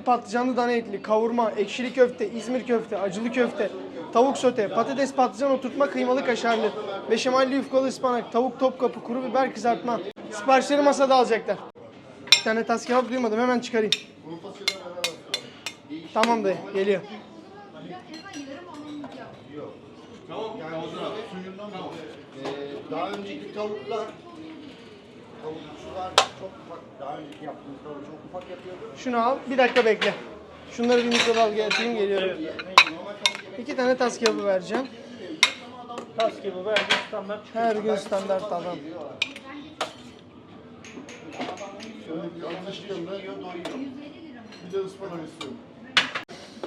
Patlıcanlı dana etli, kavurma, ekşili köfte, İzmir köfte, acılı köfte, tavuk sote, patates patlıcan oturtma, kıymalı kaşarlı, beşamelli yufkalı ıspanak, tavuk topkapı, kuru biber kızartma. Siparişleri masada alacaklar. Bir tane tas kebap duymadım hemen çıkarayım. Tamam dayı geliyor. Ee, daha önceki tavuklar tavukçular çok ufak daha önceki yaptığımız tavuk çok ufak yapıyordu. Şunu al bir dakika bekle. Şunları bir mikrodalgaya atayım geliyorum. İki tane tas kebabı vereceğim. Tas gibi verdi standart çıkıyor. Her gün standart adam. Şöyle bir anlaşılığında yiyor doyuyor. Bir de ıspanak istiyorum.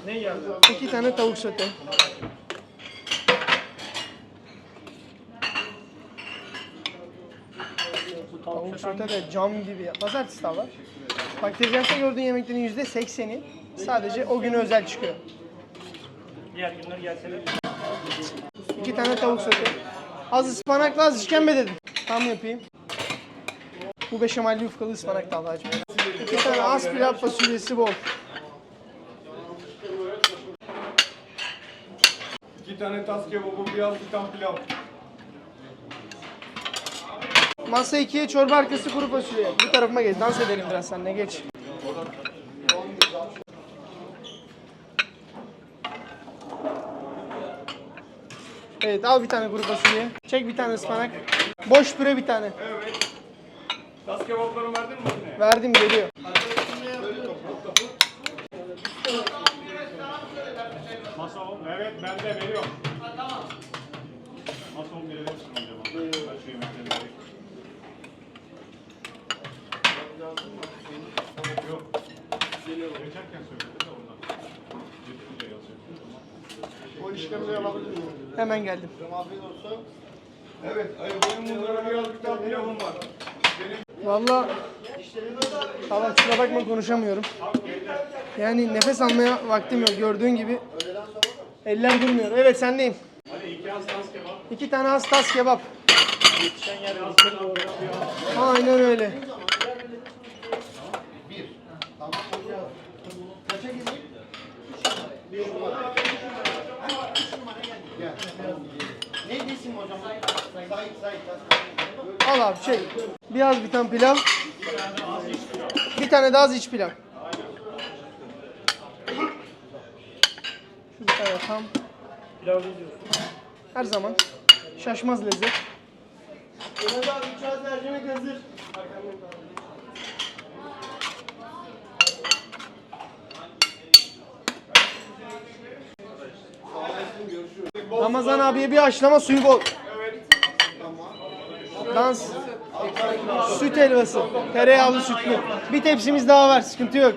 Ne geldi? İki tane tavuk sote. Tavuk sote de cam gibi. ya. Pazartesi de var. Bak tezgahta gördüğün yemeklerin yüzde sekseni sadece o güne özel çıkıyor. Diğer günler gelseler. İki tane tavuk sote. Az ıspanakla az işkembe dedim. Tam yapayım. Bu beşamelli yufkalı ıspanak davacım. İki tane az pilav fasulyesi bol. İki tane tas kebabı, biraz bir tane pilav. Masa ikiye çorba arkası kuru fasulye. Bu tarafıma geç. Dans edelim biraz seninle geç. Evet al bir tane kuru fasulye. Çek bir tane ıspanak. Boş püre bir tane. Tas kebapları verdin mi yine? Verdim geliyor. Masa on. Evet ben de veriyorum. Masa on verelim sana acaba. Ben şu yemekleri vereyim. Yok. Geçerken söyledi de ondan. Getirince. O işkembeyi alabilir miyim? Hemen geldim. Afiyet olsun. Evet, benim bunlara biraz bir tane pilavım var. Valla Valla kusura bakma konuşamıyorum. Yani nefes almaya vaktim yok gördüğün gibi. Eller durmuyor. Evet sendeyim. Hadi iki az tas kebap. İki tane az tas kebap. Aynen öyle. Bir. Tamam hocam. Kaça gideyim? Gel. Ne desin hocam? Al abi şey. Biraz bir tane pilav. Bir tane daha az iç pilav. Şu bir tane tam. pilavlı diyorsun. Her zaman şaşmaz lezzet. Mehmet abi üç az mercimek hazır. Ramazan abiye bir haşlama suyu bol. Dans. Süt helvası. Tereyağlı sütlü. Bir tepsimiz daha var. Sıkıntı yok.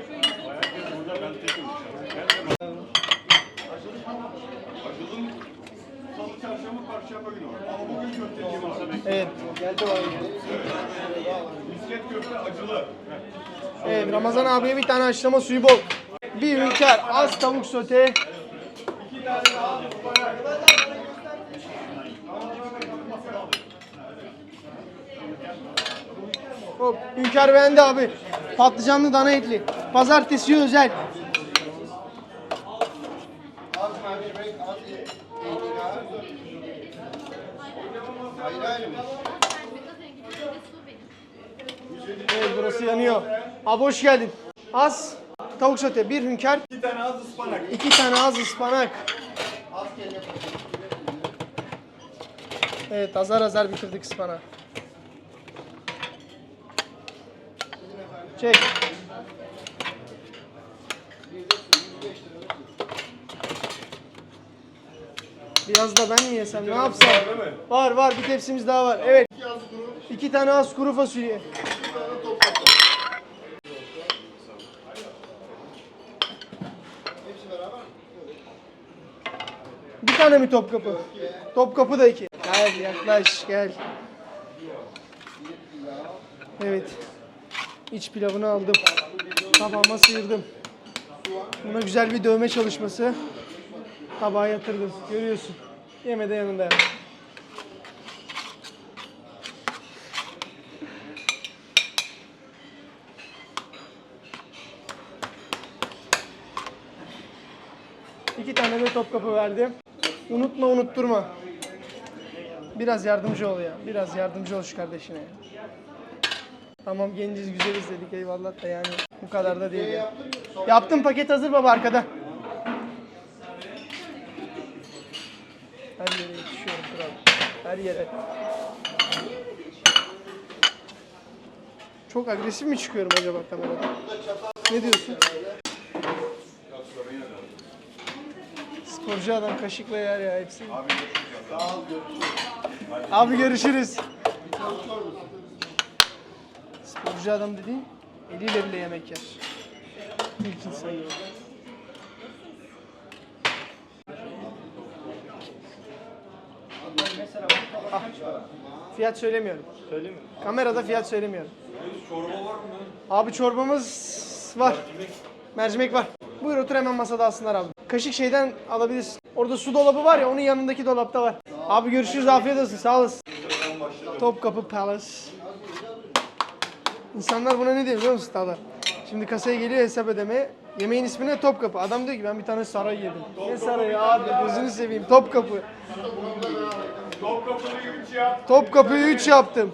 Evet. Evet Ramazan abiye bir tane haşlama suyu bol. Bir hünkâr az tavuk sote. Hop, hünkâr beğendi abi. Patlıcanlı dana etli. Pazartesi özel. Evet burası yanıyor. Abi hoş geldin. Az tavuk sote, bir hünkâr, İki tane az ıspanak. iki tane az ıspanak. Az Evet azar azar bitirdik ıspanağı. Çek. Biraz da ben mi yesem ne yapsam? Var var bir tepsimiz daha var. Evet. İki tane az kuru fasulye. Bir tane mi Topkapı? Topkapı da iki. Gel yaklaş gel. Evet. İç pilavını aldım. Tabağıma sıyırdım. Buna güzel bir dövme çalışması. Tabağa yatırdım. Görüyorsun. Yeme de yanında. İki tane de Topkapı verdim. Unutma unutturma. Biraz yardımcı ol ya. Biraz yardımcı ol şu kardeşine ya. Tamam genciz güzeliz dedik eyvallah da yani bu kadar da değil ya. Yaptım paket hazır baba arkada. Her yere yetişiyorum kral. Her yere. Çok agresif mi çıkıyorum acaba kamerada? Ne diyorsun? Sporcu adam kaşıkla yer ya hepsi. Abi görüşürüz. Sporcu adam dediğin eliyle bile yemek yer. İlk insan. Ah, fiyat söylemiyorum. Söyleyeyim mi? Kamerada fiyat söylemiyorum. Abi çorbamız var. Mercimek var. Buyur otur hemen masada alsınlar abi. Kaşık şeyden alabilirsin. Orada su dolabı var ya onun yanındaki dolapta var. Abi görüşürüz afiyet olsun sağ olasın. Topkapı Palace. İnsanlar buna ne diyor biliyor musun Tağlar? Şimdi kasaya geliyor hesap ödemeye. Yemeğin ismi ne? Topkapı. Adam diyor ki ben bir tane saray yedim. Ne sarayı abi gözünü seveyim. Topkapı. Topkapı'nı 3 yap. Topkapı'yı 3 yaptım.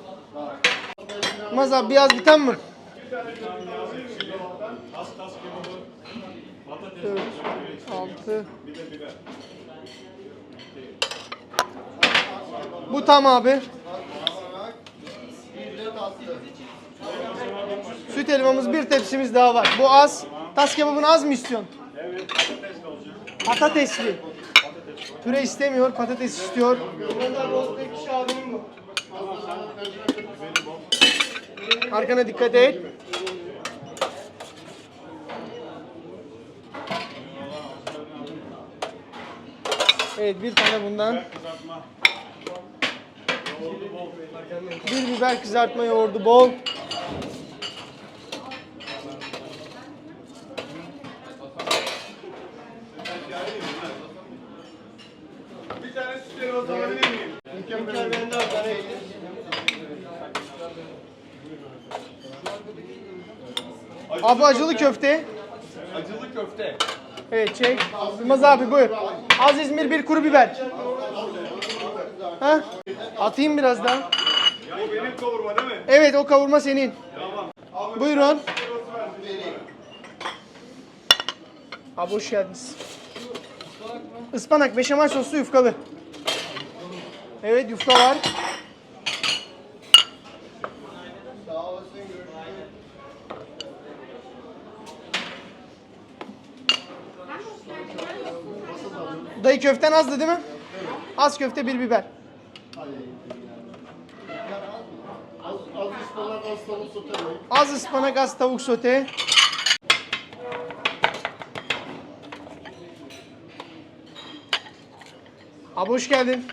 Maz abi biraz biten mi? 4, 6. Bu tam abi. Süt elmamız bir tepsimiz daha var. Bu az. Tas kebabını az mı istiyorsun? Evet, patates olacak. Patatesli. Püre istemiyor, patates istiyor. Arkana dikkat et. Evet bir tane bundan. Bir biber kızartma yoğurdu bol. Bir tane süt helvası alabilir miyim? Abi acılı köfte. Acılı köfte. Evet çek. Yılmaz abi buyur. Az İzmir bir kuru biber. Ha? Atayım biraz daha. Bu benim kavurma değil mi? Evet o kavurma senin. Buyurun. Abi hoş geldiniz. Ispanak, beşamel soslu yufkalı. Evet yufka var. Dayı köften azdı değil mi? Az köfte bir biber. Az ıspanak, az tavuk sote? Az ıspanak, az tavuk sote. Abi hoş geldin.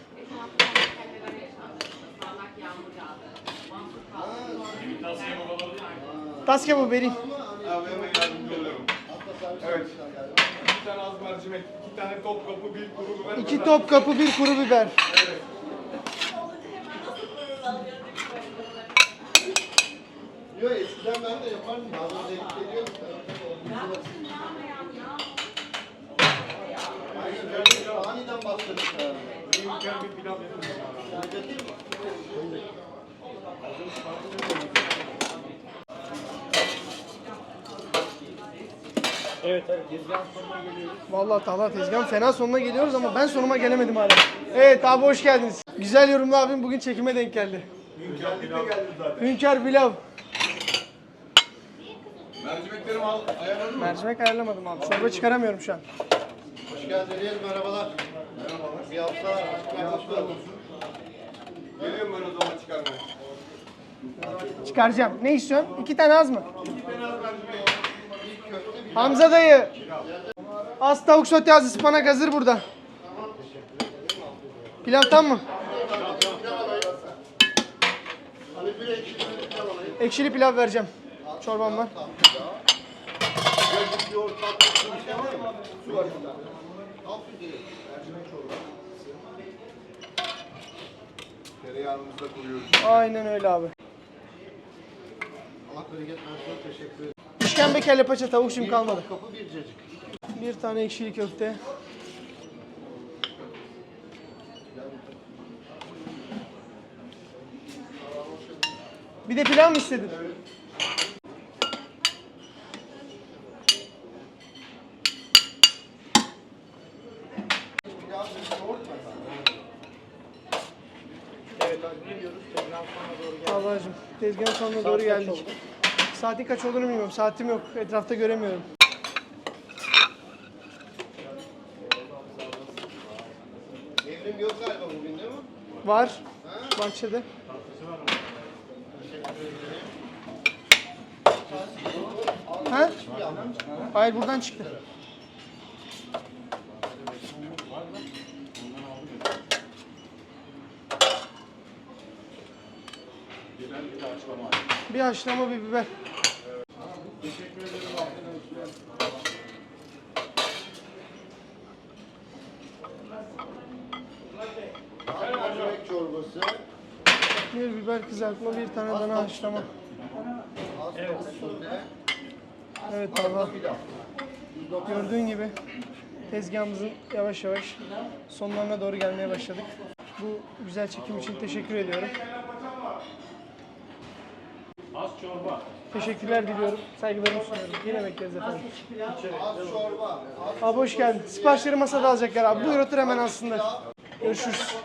Tas kebabı vereyim. Abi hemen yardımcı oluyorum. Evet. İki tane az mercimek, iki tane topkapı, bir kuru biber. İki top kapı, bir kuru biber. Yok eskiden ben de yapardım. Bazen denk geliyordu. Aynen öyle. Aniden başladık. Gel bir pilav. Evet, evet. Tezgahın sonuna geliyoruz. Vallahi Talha tezgahın fena sonuna geliyoruz ama ben sonuma gelemedim hala. Evet abi hoş geldiniz. Güzel yorumlu abim bugün çekime denk geldi. Hünkârlık da geldi zaten. Hünkar pilav. Mercimeklerimi al, ayarladın mı? Mercimek ayarlamadım abi. Çorba çıkaramıyorum şu an. Hoş geldiniz. Merhabalar. Bir hafta, bir hafta olsun. Geliyorum ben o zaman çıkarmaya. Çıkaracağım. Ne istiyorsun? İki tane az mı? İki tane az mercimek. Hamza dayı. Az tavuk sote az ıspanak hazır burada. Pilav tam mı? Hani bir ekşili pilav vereceğim. Çorbam var. Tatlı, su bir şey var 600 lira. Aynen öyle abi. Allah bereket versin. Teşekkür ederim. İşkembe kelle paça tavuk şimdi kalmadı. Kapı bir cacık. Bir tane ekşili köfte. Bir de pilav mı istedin? Evet. Tezgahın sonuna doğru geldik. oldu? Saatin kaç olduğunu bilmiyorum. Saatim yok. Etrafta göremiyorum. Evrim yok galiba bugün değil mi? Var. Bahçede. Ha? Hayır buradan çıktı. Bir haşlama bir biber. Mercimek çorbası. Bir biber kızartma, bir tane dana haşlama. Evet Allah. Pilav. Gördüğün gibi tezgahımızın yavaş yavaş sonlarına doğru gelmeye başladık. Bu güzel çekim için teşekkür ediyorum. Az çorba. Teşekkürler diliyorum. Saygılarımı sunuyorum. Yine bekleriz efendim. Az çorba. Abi hoş geldin. Siparişleri masada alacaklar abi. Buyur otur hemen aslında. Görüşürüz.